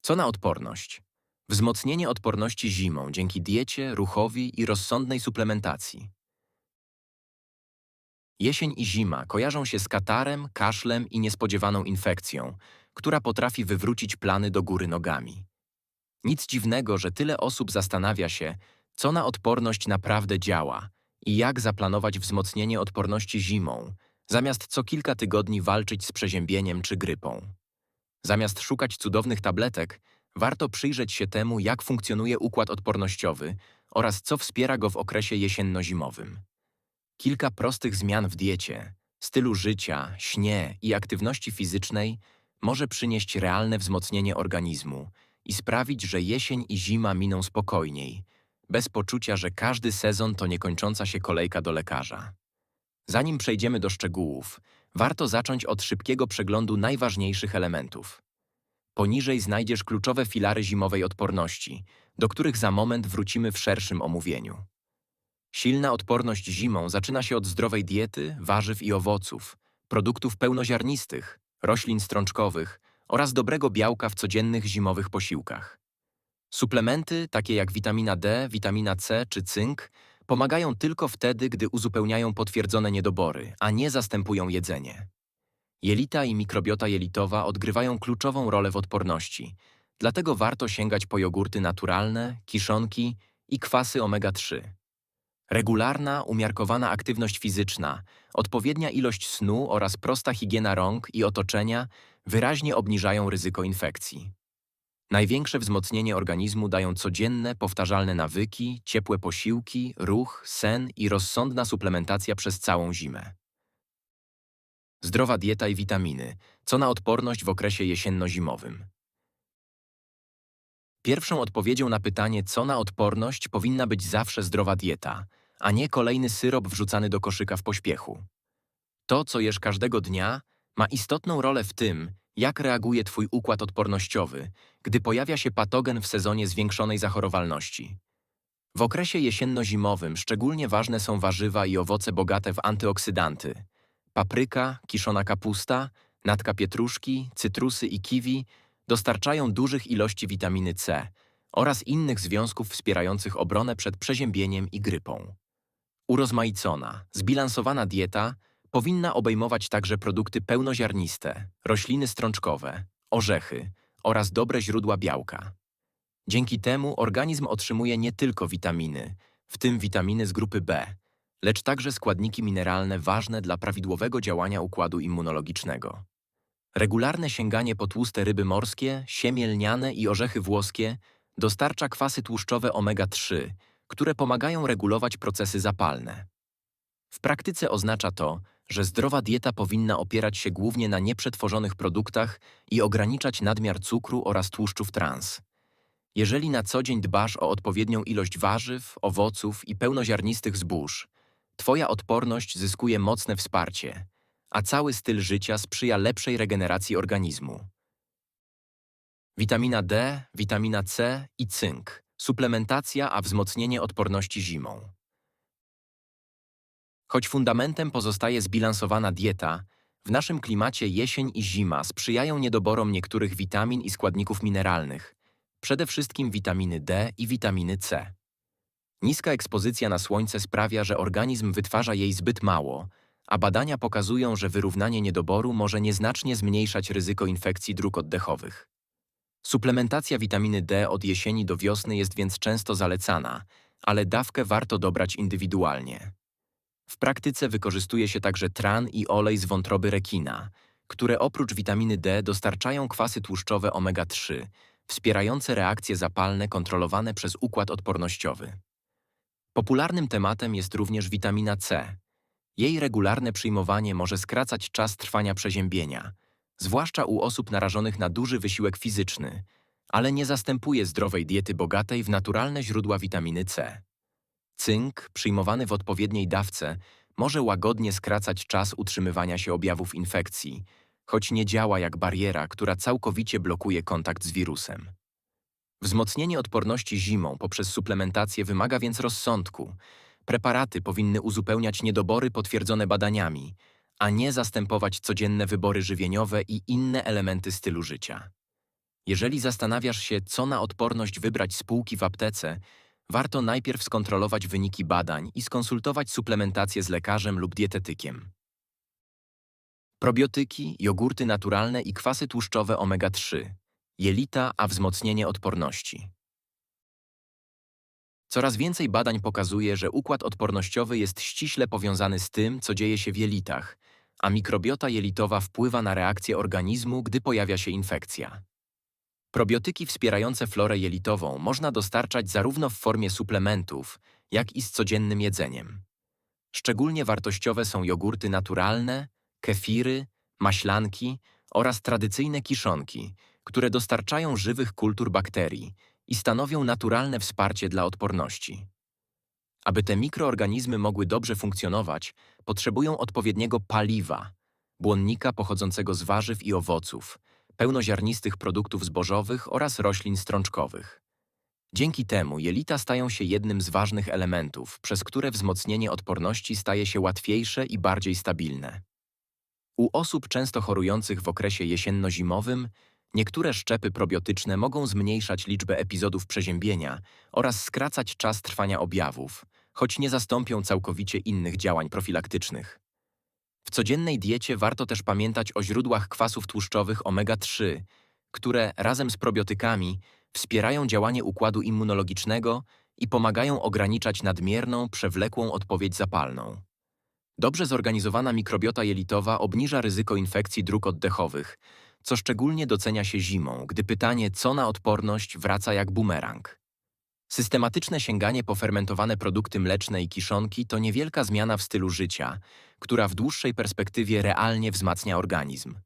Co na odporność? Wzmocnienie odporności zimą dzięki diecie, ruchowi i rozsądnej suplementacji. Jesień i zima kojarzą się z katarem, kaszlem i niespodziewaną infekcją, która potrafi wywrócić plany do góry nogami. Nic dziwnego, że tyle osób zastanawia się, co na odporność naprawdę działa i jak zaplanować wzmocnienie odporności zimą, zamiast co kilka tygodni walczyć z przeziębieniem czy grypą. Zamiast szukać cudownych tabletek, warto przyjrzeć się temu, jak funkcjonuje układ odpornościowy oraz co wspiera go w okresie jesienno-zimowym. Kilka prostych zmian w diecie, stylu życia, śnie i aktywności fizycznej może przynieść realne wzmocnienie organizmu i sprawić, że jesień i zima miną spokojniej, bez poczucia, że każdy sezon to niekończąca się kolejka do lekarza. Zanim przejdziemy do szczegółów, warto zacząć od szybkiego przeglądu najważniejszych elementów. Poniżej znajdziesz kluczowe filary zimowej odporności, do których za moment wrócimy w szerszym omówieniu. Silna odporność zimą zaczyna się od zdrowej diety, warzyw i owoców, produktów pełnoziarnistych, roślin strączkowych oraz dobrego białka w codziennych zimowych posiłkach. Suplementy, takie jak witamina D, witamina C czy cynk, pomagają tylko wtedy, gdy uzupełniają potwierdzone niedobory, a nie zastępują jedzenie. Jelita i mikrobiota jelitowa odgrywają kluczową rolę w odporności, dlatego warto sięgać po jogurty naturalne, kiszonki i kwasy omega-3. Regularna, umiarkowana aktywność fizyczna, odpowiednia ilość snu oraz prosta higiena rąk i otoczenia wyraźnie obniżają ryzyko infekcji. Największe wzmocnienie organizmu dają codzienne, powtarzalne nawyki, ciepłe posiłki, ruch, sen i rozsądna suplementacja przez całą zimę. Zdrowa dieta i witaminy, co na odporność w okresie jesienno-zimowym. Pierwszą odpowiedzią na pytanie, co na odporność, powinna być zawsze zdrowa dieta, a nie kolejny syrop wrzucany do koszyka w pośpiechu. To, co jesz każdego dnia, ma istotną rolę w tym, jak reaguje Twój układ odpornościowy, gdy pojawia się patogen w sezonie zwiększonej zachorowalności. W okresie jesienno-zimowym szczególnie ważne są warzywa i owoce bogate w antyoksydanty. Papryka, kiszona kapusta, natka pietruszki, cytrusy i kiwi dostarczają dużych ilości witaminy C oraz innych związków wspierających obronę przed przeziębieniem i grypą. Urozmaicona, zbilansowana dieta powinna obejmować także produkty pełnoziarniste, rośliny strączkowe, orzechy oraz dobre źródła białka. Dzięki temu organizm otrzymuje nie tylko witaminy, w tym witaminy z grupy B, lecz także składniki mineralne ważne dla prawidłowego działania układu immunologicznego. Regularne sięganie po tłuste ryby morskie, siemię lniane i orzechy włoskie dostarcza kwasy tłuszczowe omega-3, które pomagają regulować procesy zapalne. W praktyce oznacza to, że zdrowa dieta powinna opierać się głównie na nieprzetworzonych produktach i ograniczać nadmiar cukru oraz tłuszczów trans. Jeżeli na co dzień dbasz o odpowiednią ilość warzyw, owoców i pełnoziarnistych zbóż, Twoja odporność zyskuje mocne wsparcie, a cały styl życia sprzyja lepszej regeneracji organizmu. Witamina D, witamina C i cynk. Suplementacja, a wzmocnienie odporności zimą. Choć fundamentem pozostaje zbilansowana dieta, w naszym klimacie jesień i zima sprzyjają niedoborom niektórych witamin i składników mineralnych, przede wszystkim witaminy D i witaminy C. Niska ekspozycja na słońce sprawia, że organizm wytwarza jej zbyt mało, a badania pokazują, że wyrównanie niedoboru może nieznacznie zmniejszać ryzyko infekcji dróg oddechowych. Suplementacja witaminy D od jesieni do wiosny jest więc często zalecana, ale dawkę warto dobrać indywidualnie. W praktyce wykorzystuje się także tran i olej z wątroby rekina, które oprócz witaminy D dostarczają kwasy tłuszczowe omega-3, wspierające reakcje zapalne kontrolowane przez układ odpornościowy. Popularnym tematem jest również witamina C. Jej regularne przyjmowanie może skracać czas trwania przeziębienia, zwłaszcza u osób narażonych na duży wysiłek fizyczny, ale nie zastępuje zdrowej diety bogatej w naturalne źródła witaminy C. Cynk, przyjmowany w odpowiedniej dawce, może łagodnie skracać czas utrzymywania się objawów infekcji, choć nie działa jak bariera, która całkowicie blokuje kontakt z wirusem. Wzmocnienie odporności zimą poprzez suplementację wymaga więc rozsądku. Preparaty powinny uzupełniać niedobory potwierdzone badaniami, a nie zastępować codzienne wybory żywieniowe i inne elementy stylu życia. Jeżeli zastanawiasz się, co na odporność wybrać z półki w aptece, warto najpierw skontrolować wyniki badań i skonsultować suplementację z lekarzem lub dietetykiem. Probiotyki, jogurty naturalne i kwasy tłuszczowe omega-3, jelita, a wzmocnienie odporności. Coraz więcej badań pokazuje, że układ odpornościowy jest ściśle powiązany z tym, co dzieje się w jelitach, a mikrobiota jelitowa wpływa na reakcję organizmu, gdy pojawia się infekcja. Probiotyki wspierające florę jelitową można dostarczać zarówno w formie suplementów, jak i z codziennym jedzeniem. Szczególnie wartościowe są jogurty naturalne, kefiry, maślanki oraz tradycyjne kiszonki, które dostarczają żywych kultur bakterii i stanowią naturalne wsparcie dla odporności. Aby te mikroorganizmy mogły dobrze funkcjonować, potrzebują odpowiedniego paliwa, błonnika pochodzącego z warzyw i owoców, pełnoziarnistych produktów zbożowych oraz roślin strączkowych. Dzięki temu jelita stają się jednym z ważnych elementów, przez które wzmocnienie odporności staje się łatwiejsze i bardziej stabilne. U osób często chorujących w okresie jesienno-zimowym niektóre szczepy probiotyczne mogą zmniejszać liczbę epizodów przeziębienia oraz skracać czas trwania objawów, choć nie zastąpią całkowicie innych działań profilaktycznych. W codziennej diecie warto też pamiętać o źródłach kwasów tłuszczowych omega-3, które razem z probiotykami wspierają działanie układu immunologicznego i pomagają ograniczać nadmierną, przewlekłą odpowiedź zapalną. Dobrze zorganizowana mikrobiota jelitowa obniża ryzyko infekcji dróg oddechowych, co szczególnie docenia się zimą, gdy pytanie co na odporność wraca jak bumerang. Systematyczne sięganie po fermentowane produkty mleczne i kiszonki to niewielka zmiana w stylu życia, która w dłuższej perspektywie realnie wzmacnia organizm.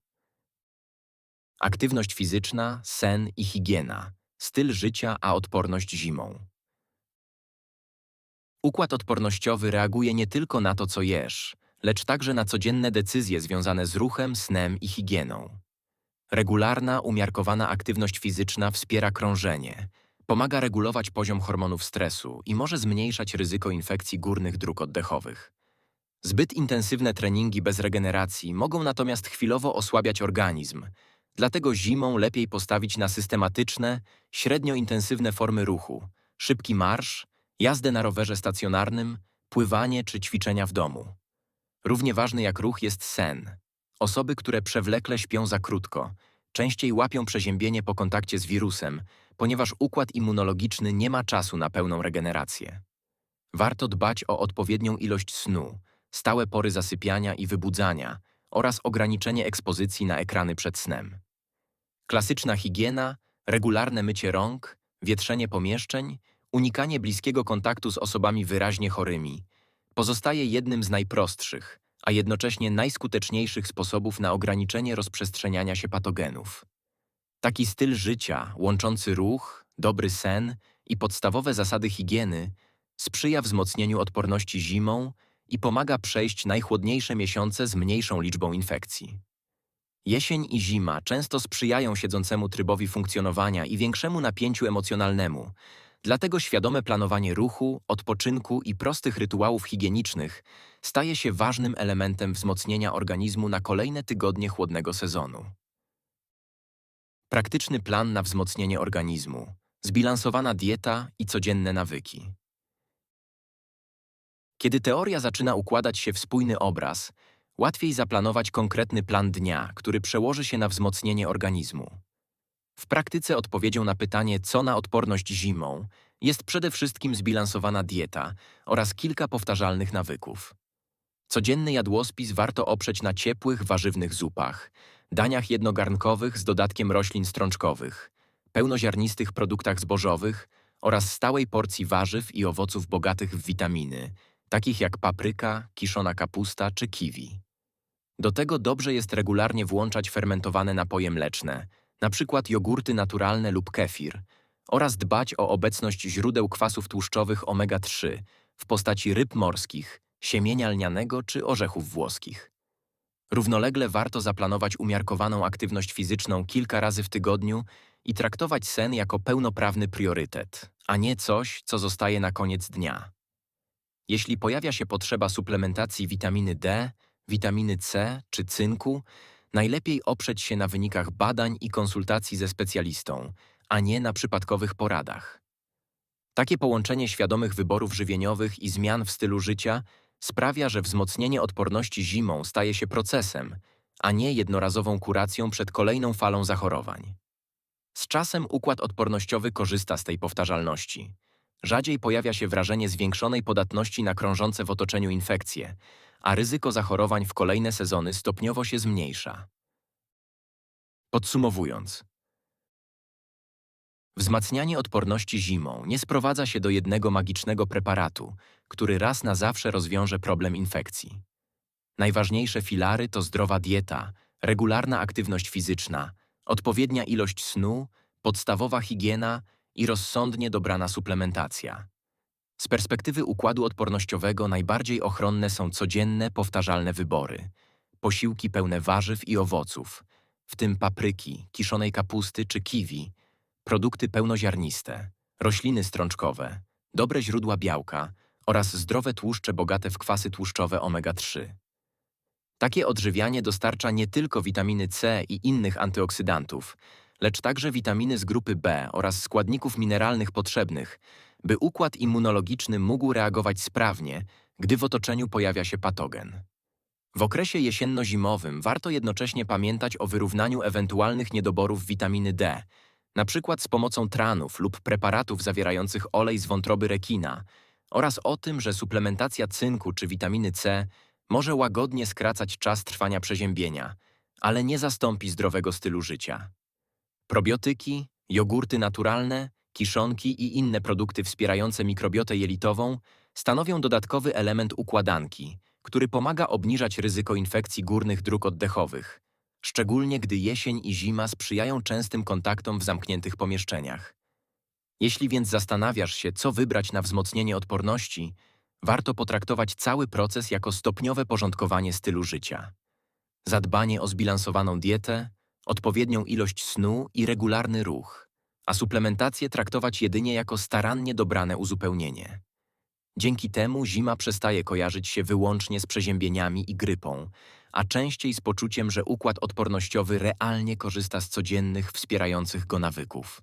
Aktywność fizyczna, sen i higiena, styl życia, a odporność zimą. Układ odpornościowy reaguje nie tylko na to, co jesz, lecz także na codzienne decyzje związane z ruchem, snem i higieną. Regularna, umiarkowana aktywność fizyczna wspiera krążenie, pomaga regulować poziom hormonów stresu i może zmniejszać ryzyko infekcji górnych dróg oddechowych. Zbyt intensywne treningi bez regeneracji mogą natomiast chwilowo osłabiać organizm, dlatego zimą lepiej postawić na systematyczne, średnio intensywne formy ruchu, szybki marsz, jazdę na rowerze stacjonarnym, pływanie czy ćwiczenia w domu. Równie ważny jak ruch jest sen. Osoby, które przewlekle śpią za krótko, częściej łapią przeziębienie po kontakcie z wirusem, ponieważ układ immunologiczny nie ma czasu na pełną regenerację. Warto dbać o odpowiednią ilość snu, stałe pory zasypiania i wybudzania oraz ograniczenie ekspozycji na ekrany przed snem. Klasyczna higiena, regularne mycie rąk, wietrzenie pomieszczeń, unikanie bliskiego kontaktu z osobami wyraźnie chorymi pozostaje jednym z najprostszych, a jednocześnie najskuteczniejszych sposobów na ograniczenie rozprzestrzeniania się patogenów. Taki styl życia, łączący ruch, dobry sen i podstawowe zasady higieny, sprzyja wzmocnieniu odporności zimą i pomaga przejść najchłodniejsze miesiące z mniejszą liczbą infekcji. Jesień i zima często sprzyjają siedzącemu trybowi funkcjonowania i większemu napięciu emocjonalnemu, dlatego świadome planowanie ruchu, odpoczynku i prostych rytuałów higienicznych staje się ważnym elementem wzmocnienia organizmu na kolejne tygodnie chłodnego sezonu. Praktyczny plan na wzmocnienie organizmu, zbilansowana dieta i codzienne nawyki. Kiedy teoria zaczyna układać się w spójny obraz, łatwiej zaplanować konkretny plan dnia, który przełoży się na wzmocnienie organizmu. W praktyce odpowiedzią na pytanie, co na odporność zimą, jest przede wszystkim zbilansowana dieta oraz kilka powtarzalnych nawyków. Codzienny jadłospis warto oprzeć na ciepłych, warzywnych zupach, daniach jednogarnkowych z dodatkiem roślin strączkowych, pełnoziarnistych produktach zbożowych oraz stałej porcji warzyw i owoców bogatych w witaminy, takich jak papryka, kiszona kapusta czy kiwi. Do tego dobrze jest regularnie włączać fermentowane napoje mleczne, np. jogurty naturalne lub kefir, oraz dbać o obecność źródeł kwasów tłuszczowych omega-3 w postaci ryb morskich, siemienia lnianego czy orzechów włoskich. Równolegle warto zaplanować umiarkowaną aktywność fizyczną kilka razy w tygodniu i traktować sen jako pełnoprawny priorytet, a nie coś, co zostaje na koniec dnia. Jeśli pojawia się potrzeba suplementacji witaminy D, witaminy C czy cynku, najlepiej oprzeć się na wynikach badań i konsultacji ze specjalistą, a nie na przypadkowych poradach. Takie połączenie świadomych wyborów żywieniowych i zmian w stylu życia sprawia, że wzmocnienie odporności zimą staje się procesem, a nie jednorazową kuracją przed kolejną falą zachorowań. Z czasem układ odpornościowy korzysta z tej powtarzalności. Rzadziej pojawia się wrażenie zwiększonej podatności na krążące w otoczeniu infekcje, a ryzyko zachorowań w kolejne sezony stopniowo się zmniejsza. Podsumowując, wzmacnianie odporności zimą nie sprowadza się do jednego magicznego preparatu, który raz na zawsze rozwiąże problem infekcji. Najważniejsze filary to zdrowa dieta, regularna aktywność fizyczna, odpowiednia ilość snu, podstawowa higiena i rozsądnie dobrana suplementacja. Z perspektywy układu odpornościowego najbardziej ochronne są codzienne, powtarzalne wybory. Posiłki pełne warzyw i owoców, w tym papryki, kiszonej kapusty czy kiwi, produkty pełnoziarniste, rośliny strączkowe, dobre źródła białka oraz zdrowe tłuszcze bogate w kwasy tłuszczowe omega-3. Takie odżywianie dostarcza nie tylko witaminy C i innych antyoksydantów, lecz także witaminy z grupy B oraz składników mineralnych potrzebnych, by układ immunologiczny mógł reagować sprawnie, gdy w otoczeniu pojawia się patogen. W okresie jesienno-zimowym warto jednocześnie pamiętać o wyrównaniu ewentualnych niedoborów witaminy D, np. z pomocą tranów lub preparatów zawierających olej z wątroby rekina, oraz o tym, że suplementacja cynku czy witaminy C może łagodnie skracać czas trwania przeziębienia, ale nie zastąpi zdrowego stylu życia. Probiotyki, jogurty naturalne, kiszonki i inne produkty wspierające mikrobiotę jelitową stanowią dodatkowy element układanki, który pomaga obniżać ryzyko infekcji górnych dróg oddechowych, szczególnie gdy jesień i zima sprzyjają częstym kontaktom w zamkniętych pomieszczeniach. Jeśli więc zastanawiasz się, co wybrać na wzmocnienie odporności, warto potraktować cały proces jako stopniowe porządkowanie stylu życia. Zadbanie o zbilansowaną dietę, odpowiednią ilość snu i regularny ruch, a suplementację traktować jedynie jako starannie dobrane uzupełnienie. Dzięki temu zima przestaje kojarzyć się wyłącznie z przeziębieniami i grypą, a częściej z poczuciem, że układ odpornościowy realnie korzysta z codziennych, wspierających go nawyków.